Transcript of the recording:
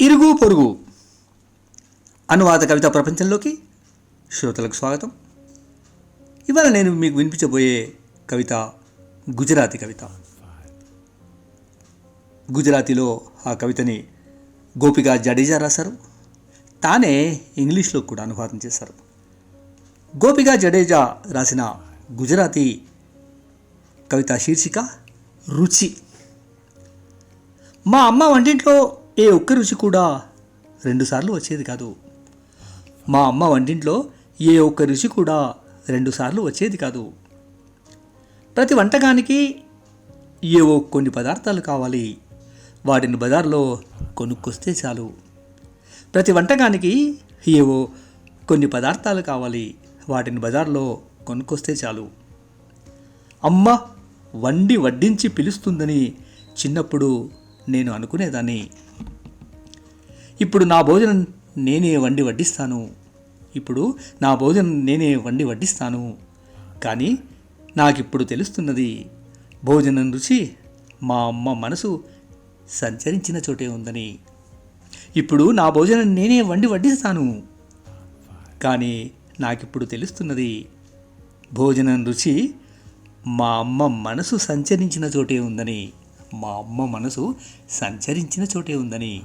ఇరుగు పొరుగు అనువాద కవిత ప్రపంచంలోకి శ్రోతలకు స్వాగతం. ఇవాళ నేను మీకు వినిపించబోయే కవిత గుజరాతీ కవిత. గుజరాతీలో ఆ కవితని గోపిక జడేజా రాశారు. తానే ఇంగ్లీష్లో కూడా అనువాదం చేశారు. గోపిక జడేజా రాసిన గుజరాతీ కవిత శీర్షిక రుచి. మా అమ్మ వంటింట్లో ఏ ఒక్క రుచి కూడా రెండుసార్లు వచ్చేది కాదు. మా అమ్మ వంటింట్లో ఏ ఒక్క రుచి కూడా రెండుసార్లు వచ్చేది కాదు. ప్రతి వంటకానికి ఏవో కొన్ని పదార్థాలు కావాలి. వాటిని బజార్లో కొనుక్కొస్తే చాలు. ప్రతి వంటకానికి ఏవో కొన్ని పదార్థాలు కావాలి. వాటిని బజార్లో కొనుక్కొస్తే చాలు. అమ్మ వండి వడ్డించి పిలుస్తుందని చిన్నప్పుడు నేను అనుకునేదాన్ని. ఇప్పుడు నా భోజనం నేనే వండి వడ్డిస్తాను. ఇప్పుడు నా భోజనం నేనే వండి వడ్డిస్తాను. కానీ నాకిప్పుడు తెలుస్తున్నది భోజనం రుచి మా అమ్మ మనసు సంచరించిన చోటే ఉందని. ఇప్పుడు నా భోజనం నేనే వండి వడ్డిస్తాను. కానీ నాకిప్పుడు తెలుస్తున్నది భోజనం రుచి మా అమ్మ మనసు సంచరించిన చోటే ఉందని. మా అమ్మ మనసు సంచరించిన చోటే ఉందని.